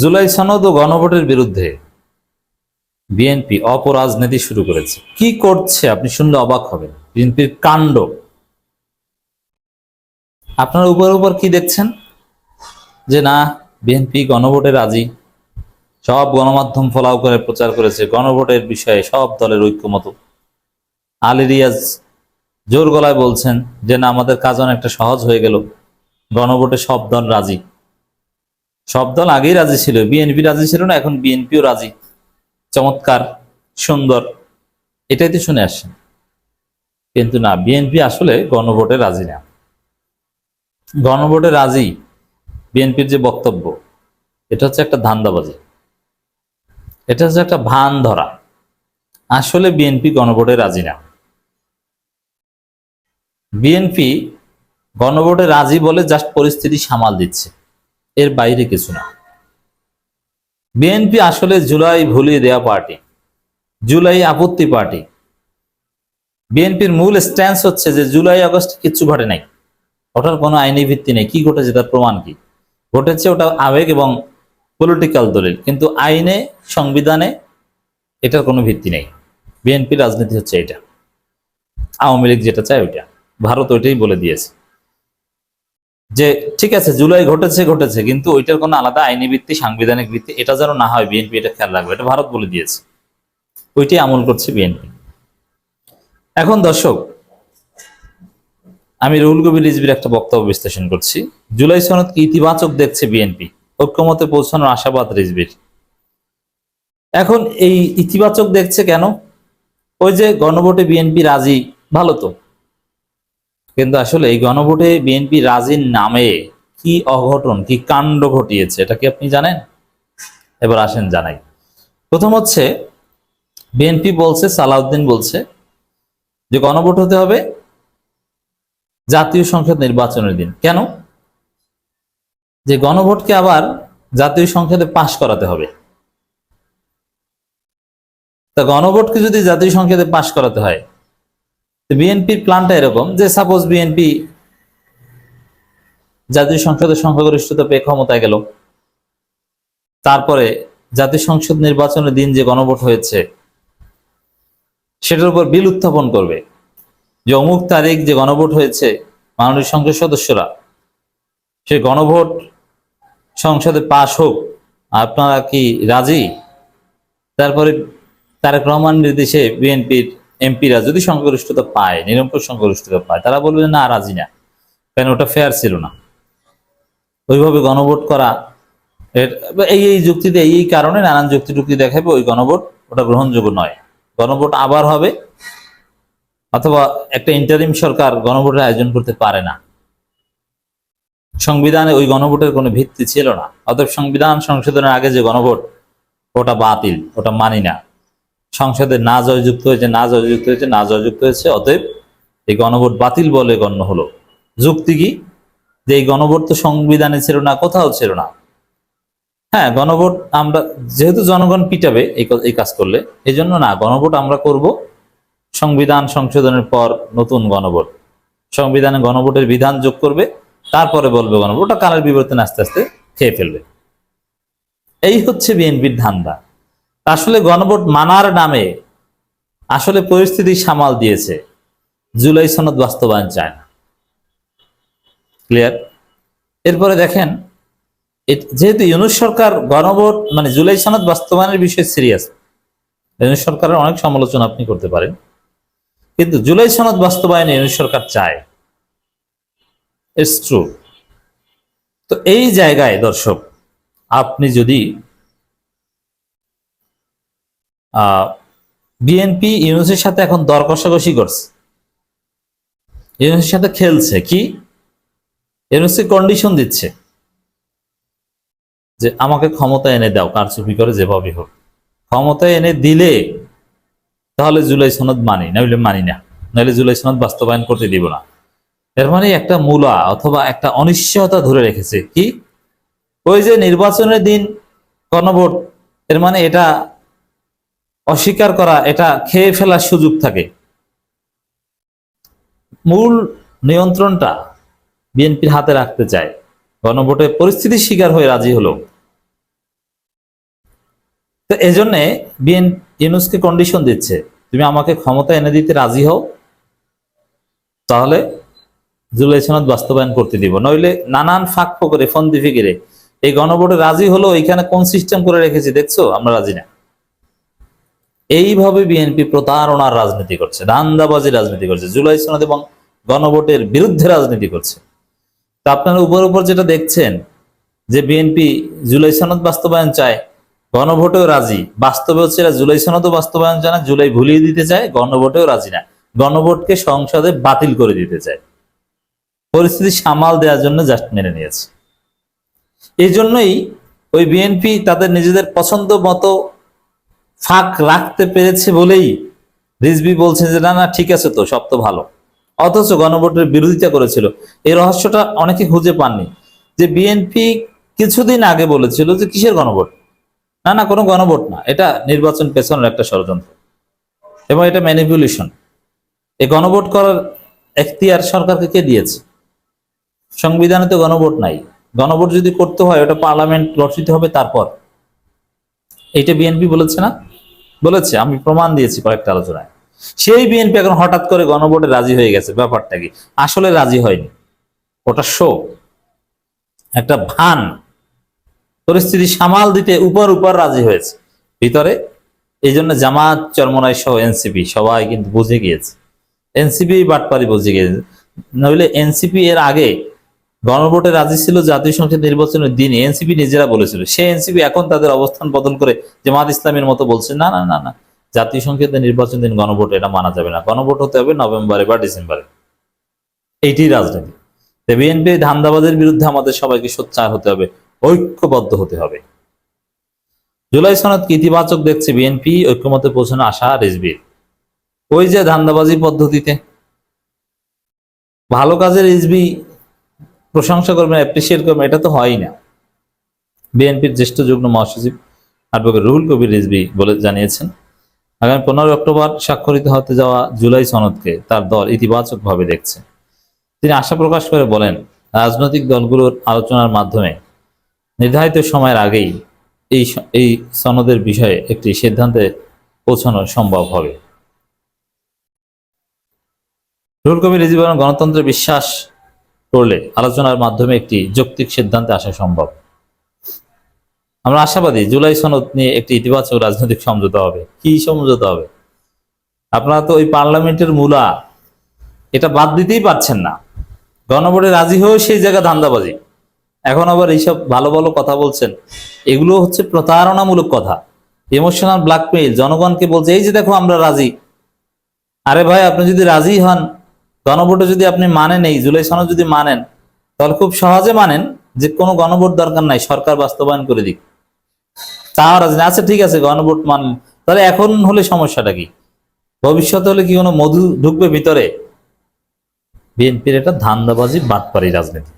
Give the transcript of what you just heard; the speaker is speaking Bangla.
জুলাই সনদ ও গণভোটের বিরুদ্ধে বিএনপি অপরাজনীতি শুরু করেছে। কি করছে? আপনি শুনলে অবাক হবেন। বিএনপির কাণ্ড। আপনার উপর উপর কি দেখছেন? যে না, বিএনপি গণভোটে রাজি। সব গণমাধ্যম ফলাও করে প্রচার করেছে। গণভোটের বিষয়ে সব দলের ঐক্যমত। আলী রিয়াজ জোর গলায় বলছেন যে, না, আমাদের কাজ অনেকটা সহজ হয়ে গেল। গণভোটে সব দল রাজি। সব দল আগেই রাজি ছিল। বিএনপি রাজি ছিল না, এখন বিএনপিও রাজি। চমৎকার, সুন্দর। এটাই তো শুনে আসছেন। কিন্তু না, বিএনপি আসলে গণভোটে রাজি না। গণভোটে রাজি বিএনপির যে বক্তব্য, এটা হচ্ছে একটা ধান্দাবাজি। এটা হচ্ছে একটা ভান ধরা। আসলে বিএনপি গণভোটে রাজি না। বিএনপি গণভোটে রাজি বলে জাস্ট পরিস্থিতি সামাল দিচ্ছে। এর বাইরে কিছু না। বিএনপি আসলে জুলাই ভুলিয়ে দেওয়া পার্টি, জুলাই আপত্তি পার্টি। বিএনপির মূল স্ট্যান্স হচ্ছে যে জুলাই আগস্ট কিচ্ছু ঘটে নাই। ওটার কোনো আইনি ভিত্তি নেই। কি ঘটেছে তার প্রমাণ কি? ঘটেছে ওটা আবেগ এবং পলিটিক্যাল দলিল। কিন্তু আইনে, সংবিধানে এটার কোনো ভিত্তি নেই। বিএনপি রাজনীতি হচ্ছে এটা। আওয়ামী লীগ যেটা চায় ওইটা। ভারত ওইটাই বলে দিয়েছে। যে ঠিক আছে, জুলাই ঘটেছে ঘটেছে, কিন্তু ওইটার কোনো আলাদা আইনি ভিত্তি, সাংবিধানিক ভিত্তি, এটা যেন না হয় বিএনপি, এটা খেয়াল রাখবে। এটা ভারত বলে দিয়েছে। ওইটাই আমল করছে বিএনপি। এখন দর্শক, আমি রুহুল কবির রিজবির একটা বক্তব্য বিশ্লেষণ করছি। জুলাই সনদকে ইতিবাচক দেখছে বিএনপি? ঐক্যমতে পৌঁছানোর আশাবাদ রিজবির এখন এই ইতিবাচক দেখছে কেন? ওই যে গণভোটে বিএনপি রাজি, ভালো তো। কিন্তু আসলে এই গণভোটে বিএনপি রাজির নামে কি অঘটন, কি কাণ্ড ঘটিয়েছে, এটা কি আপনি জানেন? এবার আসেন জানাই। প্রথম হচ্ছে, বিএনপি বলছে, সালাউদ্দিন বলছে যে গণভোট হতে হবে জাতীয় সংসদ নির্বাচনের দিন। কেন? যে গণভোটকে আবার জাতীয় সংসদে পাশ করাতে হবে। তা গণভোটকে যদি জাতীয় সংসদে পাশ করাতে হয় বিএনপির প্ল্যানটা এরকম যে সাপোজ বিএনপি জাতীয় সংসদের সংখ্যাগরিষ্ঠতা পেয়ে ক্ষমতায় গেল, তারপরে জাতীয় সংসদ নির্বাচনের দিন যে গণভোট হয়েছে, সেটার উপর বিল উত্থাপন করবে। যে অমুক তারিখ যে গণভোট হয়েছে, মাননীয় সংসদ সদস্যরা সে গণভোট সংসদে পাশ হোক, আপনারা কি রাজি? তারপরে তারেক রহমান নির্দেশে বিএনপির এমপিরা যদি সংখ্যাগরিষ্ঠতা পায়, নিরঙ্কুশ সংখ্যাগরিষ্ঠতা পায়, তারা বলবে না, রাজি না। কারণ ওটা ফেয়ার ছিল না। ওইভাবে গণভোট করা এই এই যুক্তিতে, এই এই কারণে নানান যুক্তি টুক্তি দেখাবে ওই গণভোট ওটা গ্রহণযোগ্য নয়। গণভোট আবার হবে অথবা একটা ইন্টারিম সরকার গণভোটের আয়োজন করতে পারে না। সংবিধানে ওই গণভোটের কোনো ভিত্তি ছিল না। অতএব সংবিধান সংশোধনের আগে যে গণভোট, ওটা বাতিল, ওটা মানি না। সংসদে না জয়যুক্ত হয়েছে, না জয়যুক্ত হয়েছে, না জয়যুক্ত হয়েছে, অতএব এই গণভোট বাতিল বলে গণ্য হলো। যুক্তি কি? যে এই গণভোট তো সংবিধানে ছিল না, কোথাও ছিল না। হ্যাঁ গণভোট আমরা, যেহেতু জনগণ পিটাবে এই কাজ করলে এই জন্য না, গণভোট আমরা করব সংবিধান সংশোধনের পর নতুন গণভোট। সংবিধানে গণভোটের বিধান যোগ করবে, তারপরে বলবে গণভোট, ওটা কালের বিবর্তন আস্তে আস্তে খেয়ে ফেলবে। এই হচ্ছে বিএনপির ধান্দা। আসলে গণভোট মানার নামে আসলে পরিস্থিতি সামাল দিয়েছে। জুলাই সনদ বাস্তবায়ন চায় না। ক্লিয়ার এরপরে দেখেন যেহেতু ইউনুস সরকার গণভোট মানে জুলাই সনদ বাস্তবায়নের বিষয়ে সিরিয়াস ইউনুস সরকারের অনেক সমালোচনা আপনি করতে পারেন। কিন্তু জুলাই সনদ বাস্তবায়নে ইউনুস সরকার চায়। ইটস ট্রু তো এই জায়গায় দর্শক, আপনি যদি বিএনপি ইউনুসের সাথে এখন দর কষাকষি করছে। ইউনুসের সাথে খেলছে, কি? ইউনুসের কন্ডিশন দিচ্ছে যে আমাকে ক্ষমতা এনে দাও, কারচুপি করে যেভাবে হোক। ক্ষমতা এনে দিলে তাহলে জুলাই সনদ মানি নইলে মানি না। নইলে জুলাই সনদ বাস্তবায়ন করতে দিব না। এর মানে একটা মূলা অথবা একটা অনিশ্চয়তা ধরে রেখেছে, কি? ওই যে নির্বাচনের দিন গণভোট এর মানে এটা অস্বীকার করা, এটা খেয়ে ফেলার সুযোগ থাকে। মূল নিয়ন্ত্রণটা বিএনপির হাতে রাখতে চায়। গণভোটে পরিস্থিতির শিকার হয়ে রাজি হলো। তো এই জন্যে বিএন, ইউনুসকে কন্ডিশন দিচ্ছে, তুমি আমাকে ক্ষমতা এনে দিতে রাজি হও, তাহলে জুলাই বাস্তবায়ন করতে দিব। নইলে নানান ফাঁক ফকরে, ফন্দি ফিকিরে, এই গণভোটে রাজি হলো এখানে কোন সিস্টেম করে রেখেছি, দেখছ? আমরা রাজি না। এইভাবে বিএনপি প্রতারণার রাজনীতি করছে, ধান্দাবাজি রাজনীতি করছে, জুলাই সনদ এবং গণভোটের বিরুদ্ধে রাজনীতি করছে। তা আপনারা উপর উপর যেটা দেখছেন, যে বিএনপি জুলাই সনদ বাস্তবায়ন চায়, গণভোটেও রাজি, বাস্তবে হচ্ছে জুলাই সনদও বাস্তবায়ন চায় না, জুলাই ভুলিয়ে দিতে চায়, গণভোটেও রাজি না। গণভোটকে সংসদে বাতিল করে দিতে চায়। পরিস্থিতি সামাল দেওয়ার জন্য জাস্ট মেনে নিয়েছে। এই জন্যই ওই বিএনপি তাদের নিজেদের পছন্দ মতো ফাঁক রাখতে পেরেছে বলেই রিজবি বলছে যে, না না, ঠিক আছে তো, সব তো ভালো। অথচ গণভোটের বিরোধিতা করেছিল। এই রহস্যটা অনেকে খুঁজে পাননি। যে বিএনপি কিছুদিন আগে বলেছিল যে, কিসের গণভোট? না না, কোনো গণভোট না, এটা নির্বাচন পেছনের একটা ষড়যন্ত্র এবং এটা ম্যানিপুলেশন এই গণভোট করার এখতিয়ার সরকারকে কে দিয়েছে? সংবিধানে তো গণভোট নাই। গণভোট যদি করতে হয়, ওটা পার্লামেন্ট গঠিত হবে তারপর। এটা বিএনপি বলেছে না? বলেছে, আমি প্রমাণ দিয়েছি কয়েকটা আলোচনায়। সেই বিএনপি এখন হঠাৎ করে গণভোটে রাজি হয়ে গেছে, ব্যাপারটা কি? আসলে রাজি হয়নি। ওটা শো একটা ভান। পরিস্থিতি সামাল দিতে উপর উপর রাজি হয়েছে। ভিতরে এই জন্য জামাত চরমনাই সহ এনসিপি, সবাই কিন্তু বুঝে গিয়েছে। এনসিপি বাটপারি বুঝে গিয়েছে। নইলে এনসিপি এর আগে গণভোটে রাজি ছিল জাতীয় সংসদ নির্বাচনের দিন এনসিপি নিজেরা বলেছিল। সে এনসিপি এখন তাদের অবস্থান বদল করে জামাত ইসলামের মতো বলছে, না না না না, জাতীয় সংসদের নির্বাচন দিন গণভোট, এটা মানা যাবে না। গণভোট হতে হবে নভেম্বরে বা ডিসেম্বরে। এইটি রাজনীতি। বিএনপি ধান্দাবাদের বিরুদ্ধে আমাদের সবাইকে সোচ্চার হতে হবে, ঐক্যবদ্ধ হতে হবে। জুলাই সনদকে ইতিবাচক দেখছে বিএনপি? ঐক্যমতে পৌঁছানো আশা রিজবির। ওই যে ধান্দাবাজি পদ্ধতিতে। ভালো কাজের রিজবি প্রশংসা করবেন অ্যাপ্রিসিয়েট করবেন এটা তো হয়ই না। বিএনপির জ্যেষ্ঠ যুগ্ম মহাসচিব অ্যাডভোকেট রুহুল কবির রিজবি বলে জানিয়েছেন আগামী পনেরোই অক্টোবর স্বাক্ষরিত হতে যাওয়া জুলাই সনদকে তার দল ইতিবাচকভাবে দেখছে। তিনি আশা প্রকাশ করে বলেন রাজনৈতিক দলগুলোর আলোচনার মাধ্যমে নির্ধারিত সময়ের আগেই এই এই সনদের বিষয়ে একটি সিদ্ধান্তে পৌঁছানো সম্ভব হবে। রুহুল কবির রিজভি বলেন, গণতন্ত্রে বিশ্বাস করলে আলোচনার মাধ্যমে একটি যৌক্তিক সিদ্ধান্তে আসা সম্ভব। আমরা আশাবাদী জুলাই সনদ নিয়ে একটি ইতিবাচক রাজনৈতিক সমঝোতা হবে। কি সমঝোতা হবে? আপনারা তো ওই পার্লামেন্টের মূলা, এটা বাদ দিতেই পারছেন না। গণভোটে রাজি হয়েও সেই জায়গা ধান্দাবাজি। এখন আবার এইসব ভালো ভালো কথা বলছেন। এগুলো হচ্ছে প্রতারণামূলক কথা। ইমোশনাল ব্ল্যাকমেইল, জনগণকে বলছে, এই যে দেখো আমরা রাজি। আরে ভাই, আপনি যদি রাজি হন গণভোটে যদি আপনি মানেন, এই জুলাই সনদ যদি মানেন, তাহলে খুব সহজে মানেন যে কোনো গণভোট দরকার নাই, সরকার বাস্তবায়ন করে দিক। তাও আছে আচ্ছা ঠিক আছে, গণভোট মানলেন তাহলে এখন হলে সমস্যাটা কি? ভবিষ্যতে হলে কি কোনো মধু ঢুকবে ভিতরে? বিএনপির এটা ধান্দাবাজি বাদ পারি রাজনীতি।